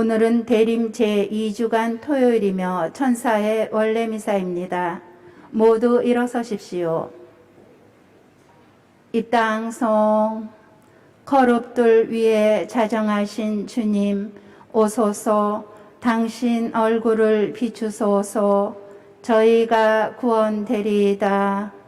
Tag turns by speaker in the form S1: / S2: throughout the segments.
S1: 오늘은 대림 제2주간 토요일이며 천사의 원래 미사입니다. 모두 일어서십시오. 이 땅송 거룩들 위에 자정하신 주님 오소서 당신 얼굴을 비추소서 저희가 구원되리이다.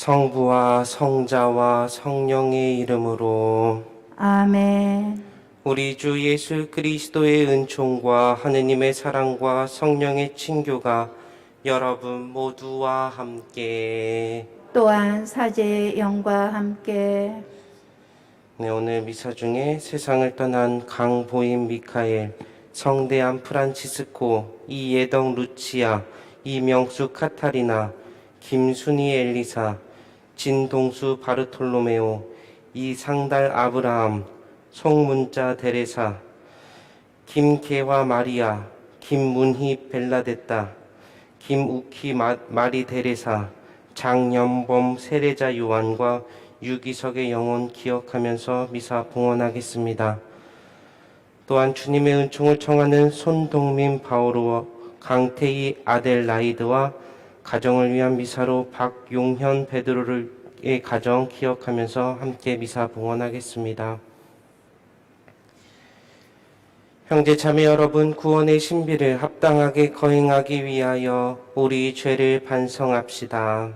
S2: 성부와 성자와 성령의 이름으로.
S1: 아멘.
S2: 우리 주 예수 그리스도의 은총과 하느님의 사랑과 성령의 친교가 여러분 모두와 함께.
S1: 또한 사제의 영과 함께.
S2: 네, 오늘 미사 중에 세상을 떠난 강보임 미카엘, 성대한 프란치스코, 이예덕 루치아, 이명수 카타리나, 김순희 엘리사, 진동수 바르톨로메오, 이상달 아브라함, 송문자 데레사, 김계화 마리아, 김문희 벨라데타, 김우키 마, 마리 데레사, 장연범 세례자 요한과 유기석의 영혼 기억하면서 미사 봉헌하겠습니다. 또한 주님의 은총을 청하는 손동민 바오로 강태희 아델라이드와 가정을 위한 미사로 박용현 베드로의 가정 기억하면서 함께 미사 봉헌하겠습니다. 형제 자매 여러분 구원의 신비를 합당하게 거행하기 위하여 우리 죄를 반성합시다.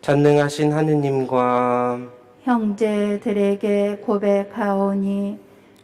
S2: 전능하신 하느님과
S1: 형제들에게 고백하오니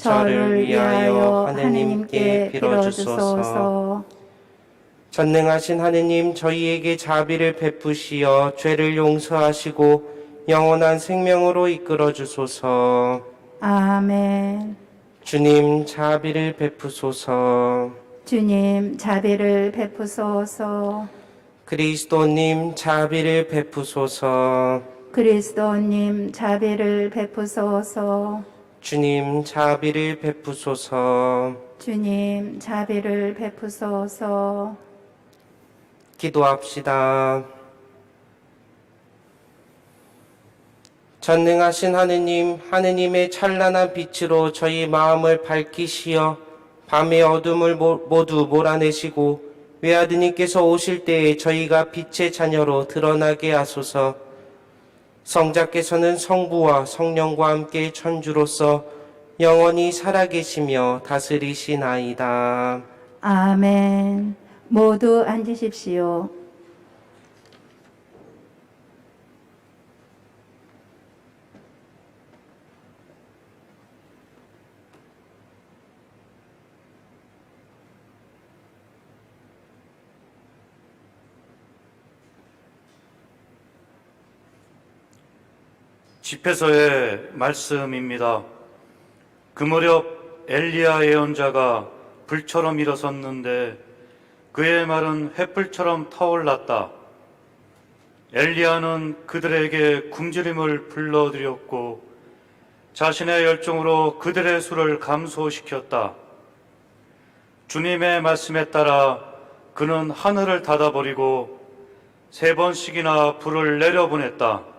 S1: 저를 위하여 하느님께 빌어주소서.
S2: 전능하신 하느님 저희에게 자비를 베푸시어 죄를 용서하시고 영원한 생명으로 이끌어 주소서.
S1: 아멘.
S2: 주님 자비를 베푸소서.
S1: 주님 자비를 베푸소서.
S2: 그리스도님 자비를 베푸소서.
S1: 그리스도님 자비를 베푸소서.
S2: 주님 자비를 베푸소서.
S1: 주님 자비를 베푸소서.
S2: 기도합시다. 전능하신 하느님, 하느님의 찬란한 빛으로 저희 마음을 밝히시어 밤의 어둠을 모- 모두 몰아내시고 외아드님께서 오실 때에 저희가 빛의 자녀로 드러나게 하소서. 성자께서는 성부와 성령과 함께 천주로서 영원히 살아계시며 다스리시나이다.
S1: 아멘. 모두 앉으십시오.
S3: 집회서의 말씀입니다. 그 무렵 엘리야 예언자가 불처럼 일어섰는데 그의 말은 횃불처럼 타올랐다. 엘리야는 그들에게 굶주림을 불러들였고 자신의 열정으로 그들의 수를 감소시켰다. 주님의 말씀에 따라 그는 하늘을 닫아버리고 세 번씩이나 불을 내려보냈다.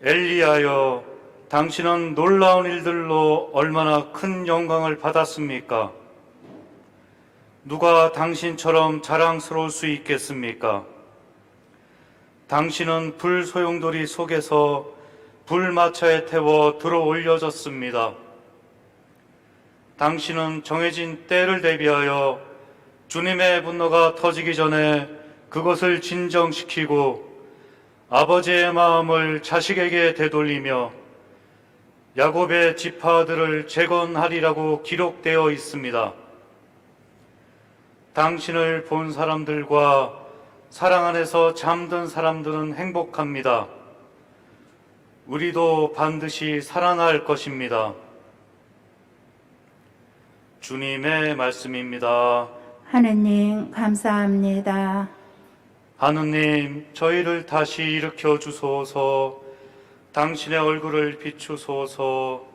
S3: 엘리야여, 당신은 놀라운 일들로 얼마나 큰 영광을 받았습니까? 누가 당신처럼 자랑스러울 수 있겠습니까? 당신은 불 소용돌이 속에서 불마차에 태워 들어 올려졌습니다. 당신은 정해진 때를 대비하여 주님의 분노가 터지기 전에 그것을 진정시키고 아버지의 마음을 자식에게 되돌리며 야곱의 지파들을 재건하리라고 기록되어 있습니다. 당신을 본 사람들과 사랑 안에서 잠든 사람들은 행복합니다. 우리도 반드시 살아날 것입니다. 주님의 말씀입니다.
S1: 하느님 감사합니다.
S3: 하느님, 저희를 다시 일으켜 주소서, 당신의 얼굴을 비추소서,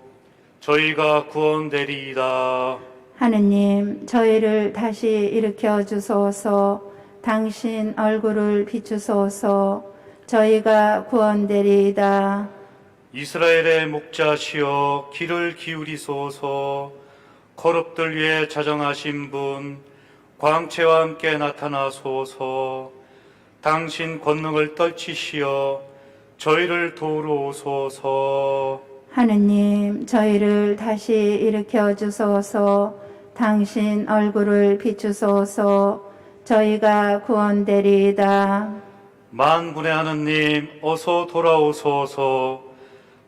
S3: 저희가 구원되리이다.
S1: 하느님 저희를 다시 일으켜 주소서. 당신 얼굴을 비추소서. 저희가 구원되리이다.
S3: 이스라엘의 목자시여 길을 기울이소서. 거룩들 위에 자정하신 분 광채와 함께 나타나소서 당신 권능을 떨치시어 저희를 도우러 오소서.
S1: 하느님 저희를 다시 일으켜 주소서. 당신 얼굴을 비추소서. 저희가 구원되리이다.
S3: 만군의 하느님 어서 돌아오소서.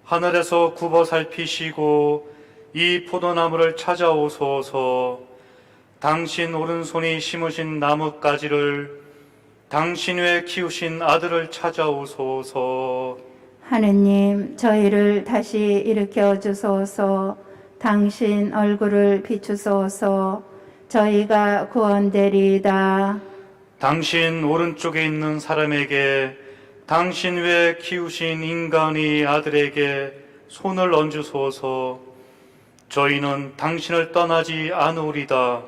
S3: 하늘에서 굽어 살피시고 이 포도나무를 찾아오소서. 당신 오른손이 심으신 나뭇가지를 당신 외 키우신 아들을 찾아오소서.
S1: 하느님 저희를 다시 일으켜 주소서. 당신 얼굴을 비추소서. 저희가 구원되리이다.
S3: 당신 오른쪽에 있는 사람에게 당신 외 키우신 인간의 아들에게 손을 얹으소서. 저희는 당신을 떠나지 않으리다.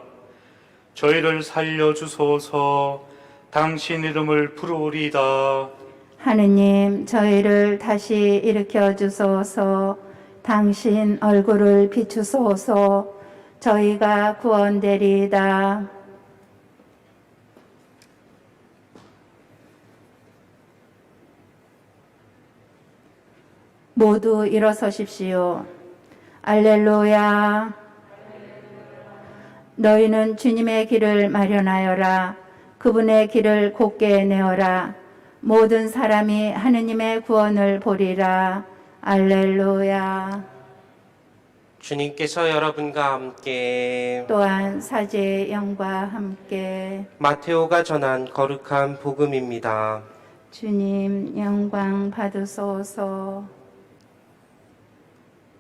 S3: 저희를 살려주소서 당신 이름을 부르리다
S1: 하느님 저희를 다시 일으켜 주소서 당신 얼굴을 비추소서 저희가 구원되리이다. 모두 일어서십시오. 알렐루야. 너희는 주님의 길을 마련하여라. 그분의 길을 곧게 내어라. 모든 사람이 하느님의 구원을 보리라. 알렐루야.
S2: 주님께서 여러분과 함께
S1: 또한 사제의 영과 함께
S2: 마테오가 전한 거룩한 복음입니다.
S1: 주님 영광 받으소서.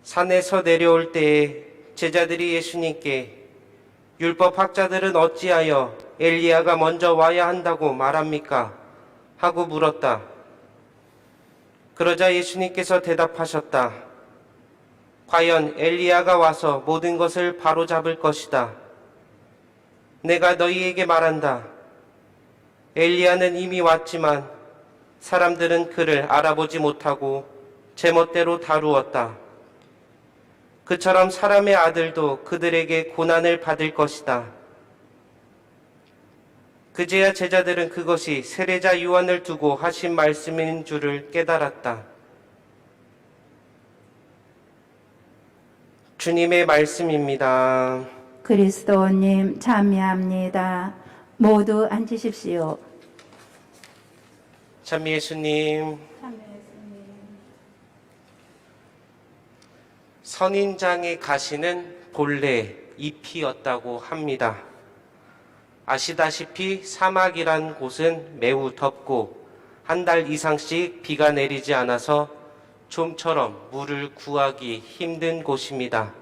S2: 산에서 내려올 때에 제자들이 예수님께 율법 학자들은 어찌하여 엘리야가 먼저 와야 한다고 말합니까? 하고 물었다. 그러자 예수님께서 대답하셨다. 과연 엘리야가 와서 모든 것을 바로잡을 것이다. 내가 너희에게 말한다. 엘리야는 이미 왔지만 사람들은 그를 알아보지 못하고 제멋대로 다루었다. 그처럼 사람의 아들도 그들에게 고난을 받을 것이다. 그제야 제자들은 그것이 세례자 요한을 두고 하신 말씀인 줄을 깨달았다. 주님의 말씀입니다.
S1: 그리스도님 참여합니다. 모두 앉으십시오.
S2: 참 예수님, 선인장의 가시는 본래 잎이었다고 합니다. 아시다시피 사막이란 곳은 매우 덥고 한 달 이상씩 비가 내리지 않아서 좀처럼 물을 구하기 힘든 곳입니다.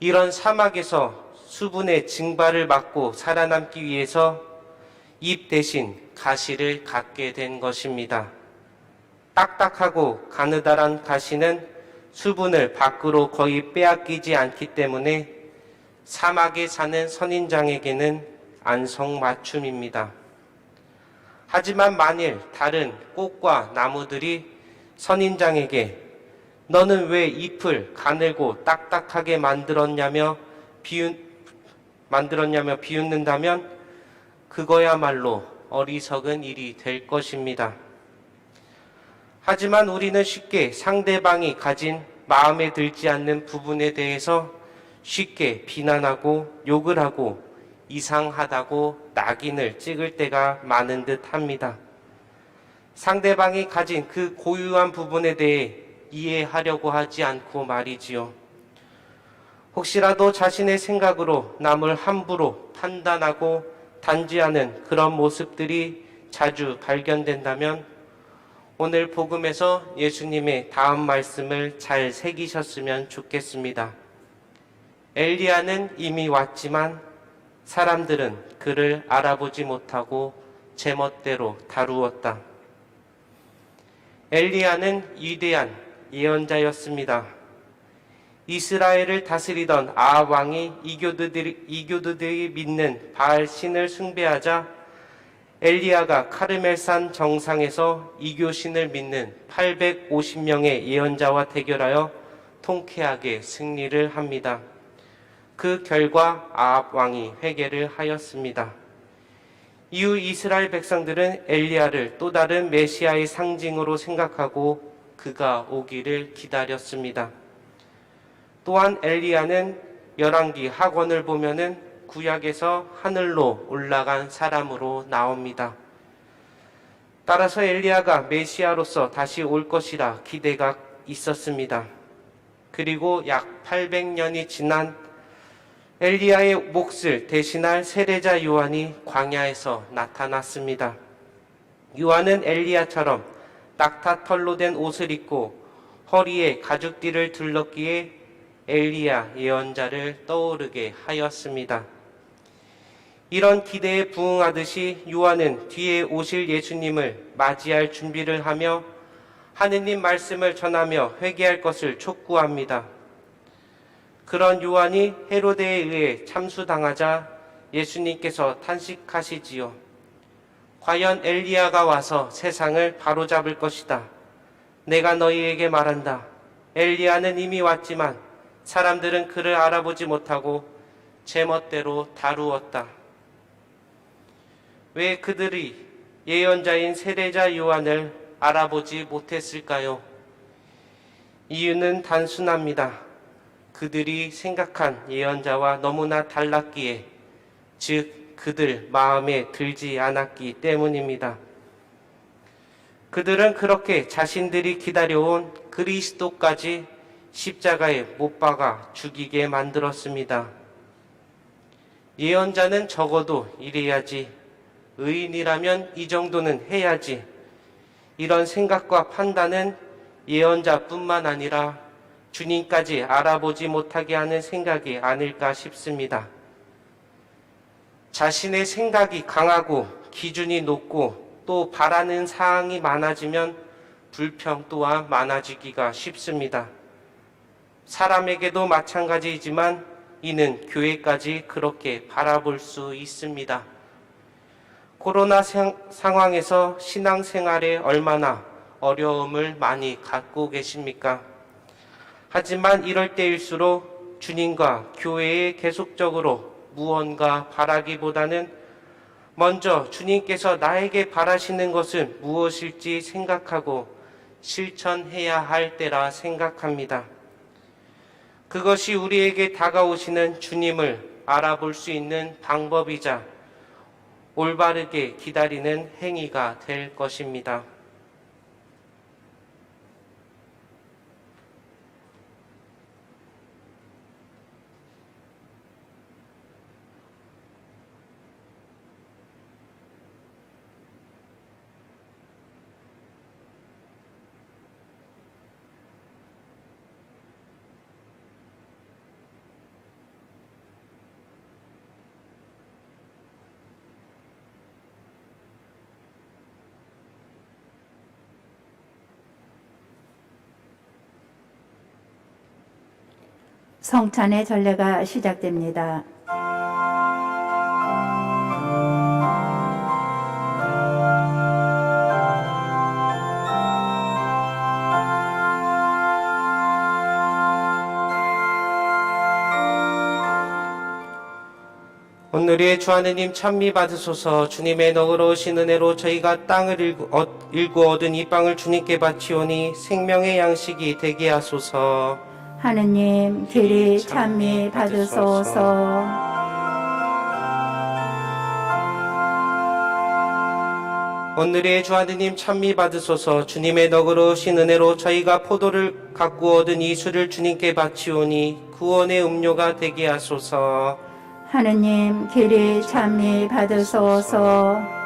S2: 이런 사막에서 수분의 증발을 막고 살아남기 위해서 잎 대신 가시를 갖게 된 것입니다. 딱딱하고 가느다란 가시는 수분을 밖으로 거의 빼앗기지 않기 때문에 사막에 사는 선인장에게는 안성맞춤입니다. 하지만 만일 다른 꽃과 나무들이 선인장에게 너는 왜 잎을 가늘고 딱딱하게 만들었냐며 비웃, 만들었냐며 비웃는다면 그거야말로 어리석은 일이 될 것입니다. 하지만 우리는 쉽게 상대방이 가진 마음에 들지 않는 부분에 대해서 쉽게 비난하고 욕을 하고 이상하다고 낙인을 찍을 때가 많은 듯 합니다. 상대방이 가진 그 고유한 부분에 대해 이해하려고 하지 않고 말이지요. 혹시라도 자신의 생각으로 남을 함부로 판단하고 단지하는 그런 모습들이 자주 발견된다면 오늘 복음에서 예수님의 다음 말씀을 잘 새기셨으면 좋겠습니다. 엘리야는 이미 왔지만 사람들은 그를 알아보지 못하고 제멋대로 다루었다. 엘리야는 위대한 예언자였습니다. 이스라엘을 다스리던 아합 왕이 이교도들이, 이교도들이 믿는 바알 신을 숭배하자 엘리야가 카르멜산 정상에서 이교 신을 믿는 850명의 예언자와 대결하여 통쾌하게 승리를 합니다. 그 결과 아합 왕이 회개를 하였습니다. 이후 이스라엘 백성들은 엘리야를 또 다른 메시아의 상징으로 생각하고 그가 오기를 기다렸습니다. 또한 엘리야는 열왕기 학원을 보면은 구약에서 하늘로 올라간 사람으로 나옵니다. 따라서 엘리야가 메시아로서 다시 올 것이라 기대가 있었습니다. 그리고 약 800년이 지난 엘리야의 몫을 대신할 세례자 요한이 광야에서 나타났습니다. 요한은 엘리야처럼 낙타 털로 된 옷을 입고 허리에 가죽띠를 둘렀기에 엘리야 예언자를 떠오르게 하였습니다. 이런 기대에 부응하듯이 요한은 뒤에 오실 예수님을 맞이할 준비를 하며 하느님 말씀을 전하며 회개할 것을 촉구합니다. 그런 요한이 헤로데에 의해 참수당하자 예수님께서 탄식하시지요. 과연 엘리야가 와서 세상을 바로잡을 것이다. 내가 너희에게 말한다. 엘리야는 이미 왔지만 사람들은 그를 알아보지 못하고 제멋대로 다루었다. 왜 그들이 예언자인 세례자 요한을 알아보지 못했을까요? 이유는 단순합니다. 그들이 생각한 예언자와 너무나 달랐기에, 즉, 그들 마음에 들지 않았기 때문입니다. 그들은 그렇게 자신들이 기다려온 그리스도까지 십자가에 못 박아 죽이게 만들었습니다. 예언자는 적어도 이래야지, 의인이라면 이 정도는 해야지. 이런 생각과 판단은 예언자뿐만 아니라 주님까지 알아보지 못하게 하는 생각이 아닐까 싶습니다. 자신의 생각이 강하고 기준이 높고 또 바라는 사항이 많아지면 불평 또한 많아지기가 쉽습니다. 사람에게도 마찬가지이지만 이는 교회까지 그렇게 바라볼 수 있습니다. 코로나 상- 상황에서 신앙생활에 얼마나 어려움을 많이 갖고 계십니까? 하지만 이럴 때일수록 주님과 교회에 계속적으로 무언가 바라기보다는 먼저 주님께서 나에게 바라시는 것은 무엇일지 생각하고 실천해야 할 때라 생각합니다. 그것이 우리에게 다가오시는 주님을 알아볼 수 있는 방법이자 올바르게 기다리는 행위가 될 것입니다.
S1: 성찬의 전례가 시작됩니다.
S2: 오늘의 주 하느님 찬미 받으소서 주님의 너그러우신 은혜로 저희가 땅을 일구, 얻, 일구 얻은 이 빵을 주님께 바치오니 생명의 양식이 되게 하소서
S1: 하느님 길이 찬미 받으소서.
S2: 오늘의 주 하느님 찬미 받으소서. 주님의 덕으로 신 은혜로 저희가 포도를 갖고 얻은 이 술을 주님께 바치오니 구원의 음료가 되게 하소서.
S1: 하느님 길이 참미 받으소서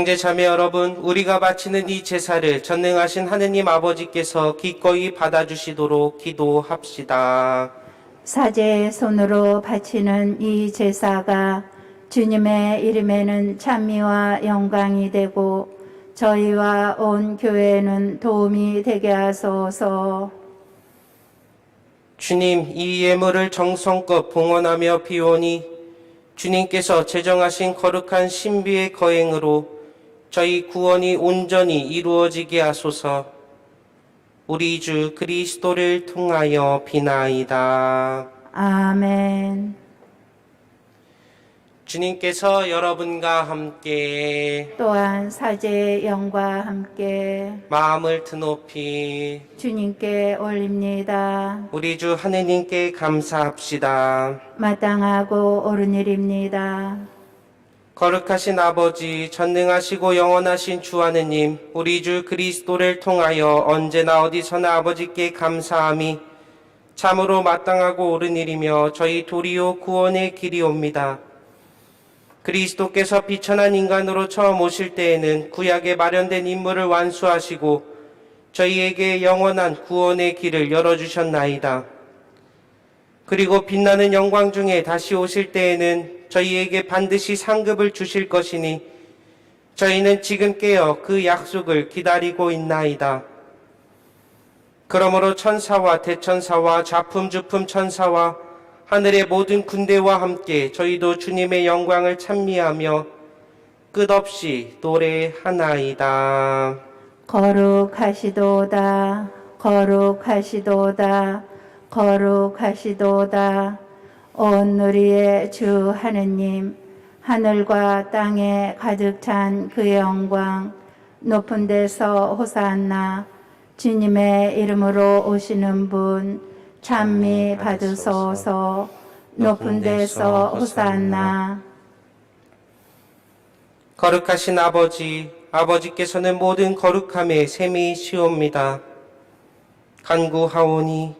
S2: 형제 자매 여러분 우리가 바치는 이 제사를 전능하신 하느님 아버지께서 기꺼이 받아주시도록 기도합시다.
S1: 사제의 손으로 바치는 이 제사가 주님의 이름에는 찬미와 영광이 되고 저희와 온 교회는 도움이 되게 하소서.
S2: 주님 이 예물을 정성껏 봉헌하며 비오니 주님께서 제정하신 거룩한 신비의 거행으로 저희 구원이 온전히 이루어지게 하소서 우리 주 그리스도를 통하여 비나이다.
S1: 아멘
S2: 주님께서 여러분과 함께
S1: 또한 사제의 영과 함께
S2: 마음을 드높이
S1: 주님께 올립니다.
S2: 우리 주 하느님께 감사합시다.
S1: 마땅하고 옳은 일입니다.
S2: 거룩하신 아버지, 전능하시고 영원하신 주 하느님, 우리 주 그리스도를 통하여 언제나 어디서나 아버지께 감사함이 참으로 마땅하고 옳은 일이며 저희 도리오 구원의 길이옵니다. 그리스도께서 비천한 인간으로 처음 오실 때에는 구약에 마련된 임무를 완수하시고 저희에게 영원한 구원의 길을 열어주셨나이다. 그리고 빛나는 영광 중에 다시 오실 때에는 저희에게 반드시 상급을 주실 것이니 저희는 지금 깨어 그 약속을 기다리고 있나이다. 그러므로 천사와 대천사와 좌품주품 천사와 하늘의 모든 군대와 함께 저희도 주님의 영광을 찬미하며 끝없이 노래하나이다.
S1: 거룩하시도다, 거룩하시도다, 거룩하시도다. 온 누리의 주 하느님, 하늘과 땅에 가득 찬그 영광, 높은 데서 호산나, 주님의 이름으로 오시는 분, 찬미 받으소서, 높은 데서 호산나.
S2: 거룩하신 아버지, 아버지께서는 모든 거룩함에 셈이 시옵니다. 간구하오니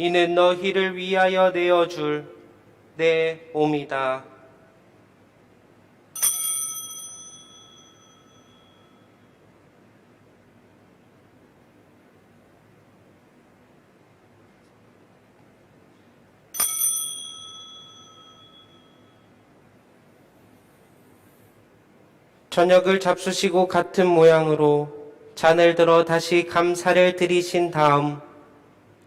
S2: 이는 너희를 위하여 내어줄 내 몸이다. 저녁을 잡수시고 같은 모양으로 잔을 들어 다시 감사를 드리신 다음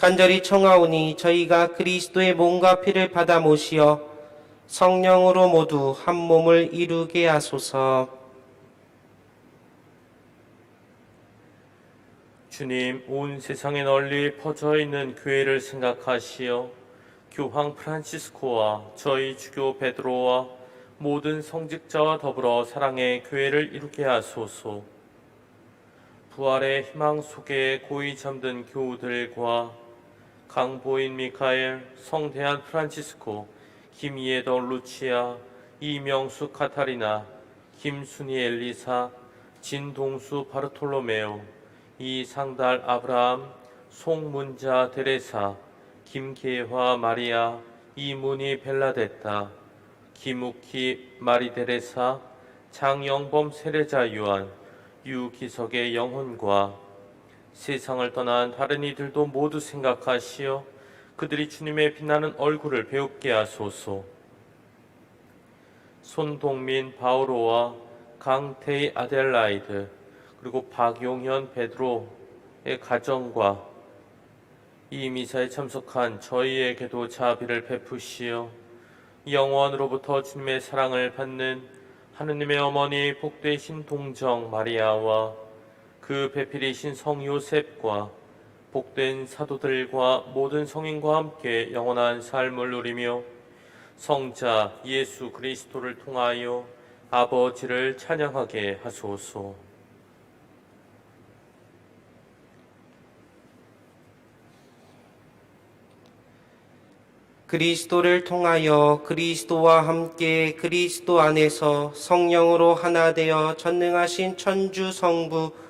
S2: 간절히 청하오니 저희가 그리스도의 몸과 피를 받아 모시어 성령으로 모두 한 몸을 이루게 하소서.
S4: 주님, 온 세상에 널리 퍼져 있는 교회를 생각하시어 교황 프란치스코와 저희 주교 베드로와 모든 성직자와 더불어 사랑의 교회를 이루게 하소서. 부활의 희망 속에 고이 잠든 교우들과 강보인 미카엘, 성대한 프란치스코, 김예더 루치아, 이명수 카타리나, 김순희 엘리사, 진동수 바르톨로메오, 이상달 아브라함, 송문자 데레사, 김계화 마리아, 이문희 벨라데타, 김우키 마리 데레사, 장영범 세례자 요한, 유기석의 영혼과 세상을 떠난 다른 이들도 모두 생각하시어 그들이 주님의 빛나는 얼굴을 배웁게 하소서. 손동민 바오로와 강태희 아델라이드 그리고 박용현 베드로의 가정과 이 미사에 참석한 저희에게도 자비를 베푸시어 영원으로부터 주님의 사랑을 받는 하느님의 어머니 복되신 동정 마리아와 그 배필이신 성 요셉과 복된 사도들과 모든 성인과 함께 영원한 삶을 누리며 성자 예수 그리스도를 통하여 아버지를 찬양하게 하소서.
S2: 그리스도를 통하여 그리스도와 함께 그리스도 안에서 성령으로 하나 되어 전능하신 천주 성부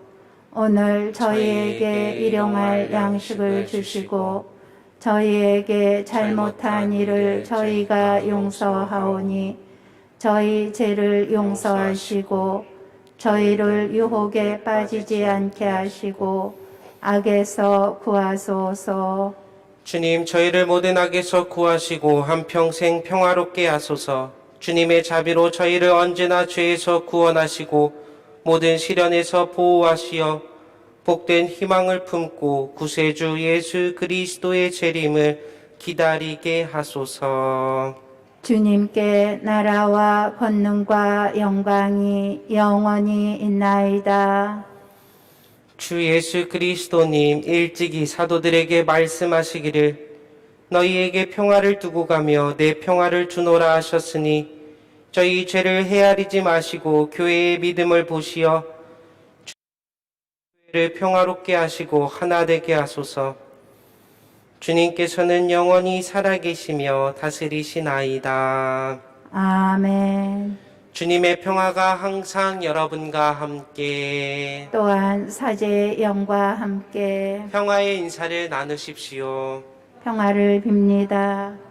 S1: 오늘 저희에게 일용할 양식을 주시고, 저희에게 잘못한 일을 저희가 용서하오니, 저희 죄를 용서하시고, 저희를 유혹에 빠지지 않게 하시고 악에서 구하소서.
S2: 주님 저희를 모든 악에서 구하시고 한평생 평화롭게 하소서 주님의 자비로 저희를 언제나 죄에서 구원하시고 모든 시련에서 보호하시어 복된 희망을 품고 구세주 예수 그리스도의 재림을 기다리게 하소서
S1: 주님께 나라와 권능과 영광이 영원히 있나이다.
S2: 주 예수 그리스도님 일찍이 사도들에게 말씀하시기를 너희에게 평화를 두고 가며 내 평화를 주노라 하셨으니 저희 죄를 헤아리지 마시고 교회의 믿음을 보시어 교회를 평화롭게 하시고 하나 되게 하소서 주님께서는 영원히 살아계시며 다스리시나이다.
S1: 아멘.
S2: 주님의 평화가 항상 여러분과 함께
S1: 또한 사제의 영과 함께
S2: 평화의 인사를 나누십시오.
S1: 평화를 빕니다.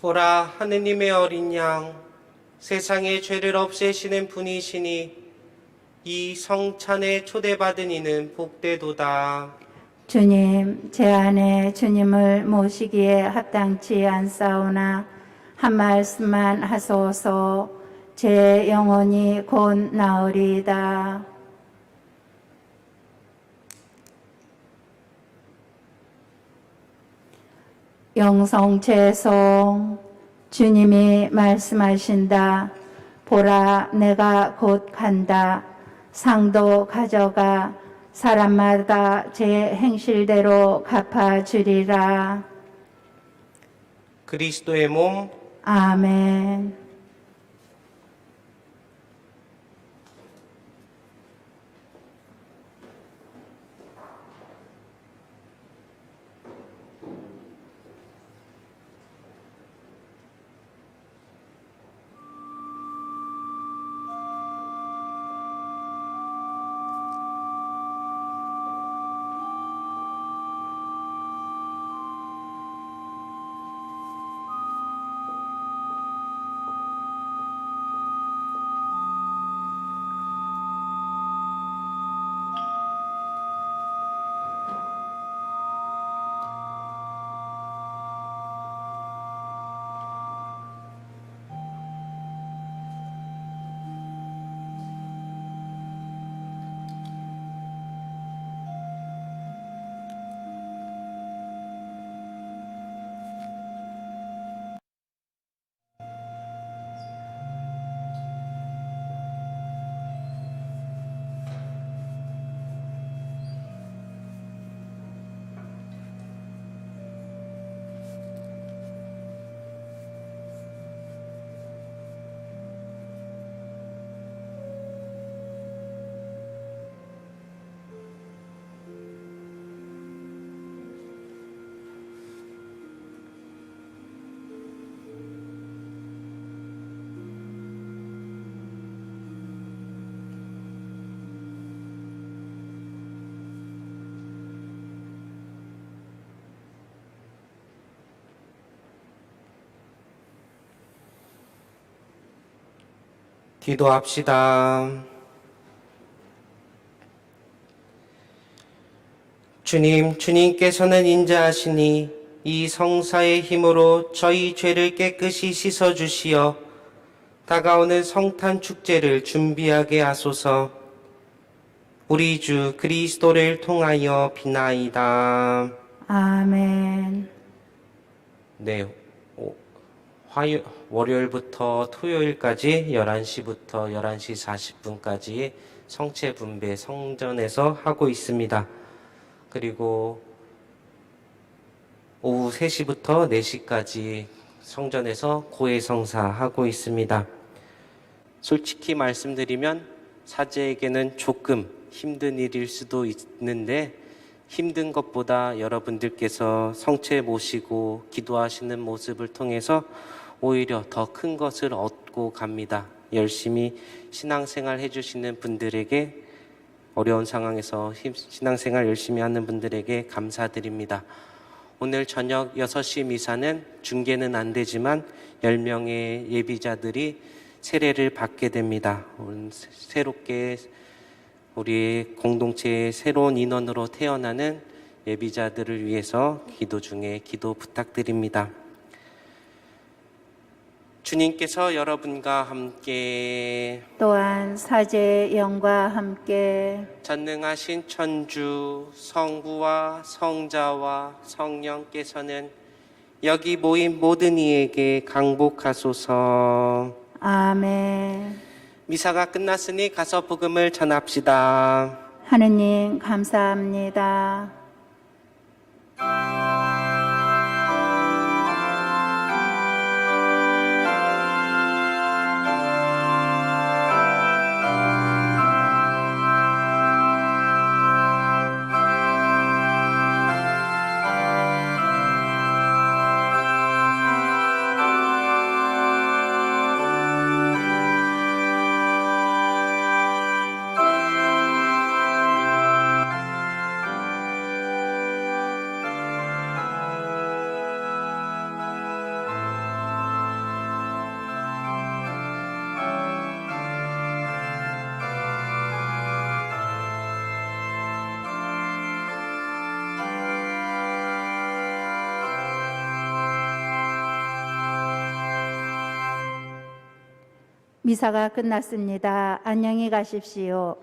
S2: 보라 하느님의 어린 양 세상의 죄를 없애시는 분이시니 이 성찬에 초대받은 이는 복되도다.
S1: 주님, 제 안에 주님을 모시기에 합당치 않사오나 한 말씀만 하소서 제 영혼이 곧 나으리이다. 영성채송 주님이 말씀하신다. 보라 내가 곧 간다. 상도 가져가. 사람마다 제 행실대로 갚아주리라.
S2: 그리스도의 몸.
S1: 아멘
S2: 기도합시다. 주님, 주님께서는 인자하시니 이 성사의 힘으로 저희 죄를 깨끗이 씻어 주시어 다가오는 성탄 축제를 준비하게 하소서. 우리 주 그리스도를 통하여 비나이다.
S1: 아멘
S2: 네, 오- 화요, 월요일부터 토요일까지 11시부터 11시 40분까지 성체 분배 성전에서 하고 있습니다. 그리고 오후 3시부터 4시까지 성전에서 고해성사 하고 있습니다. 솔직히 말씀드리면 사제에게는 조금 힘든 일일 수도 있는데 힘든 것보다 여러분들께서 성체 모시고 기도하시는 모습을 통해서 오히려 더 큰 것을 얻고 갑니다. 열심히 신앙생활 해주시는 분들에게 어려운 상황에서 힘- 신앙생활 열심히 하는 분들에게 감사드립니다. 오늘 저녁 6시 미사는 중계는 안 되지만 10명의 예비자들이 세례를 받게 됩니다. 새롭게 우리 공동체의 새로운 인원으로 태어나는 예비자들을 위해서 기도 중에 기도 부탁드립니다. 주님께서 여러분과 함께
S1: 또한 사제의 영과 함께
S2: 전능하신 천주 성부와 성자와 성령께서는 여기 모인 모든 이에게 강복하소서.
S1: 아멘
S2: 미사가 끝났으니 가서 복음을 전합시다.
S1: 하느님 감사합니다. 미사가 끝났습니다. 안녕히 가십시오.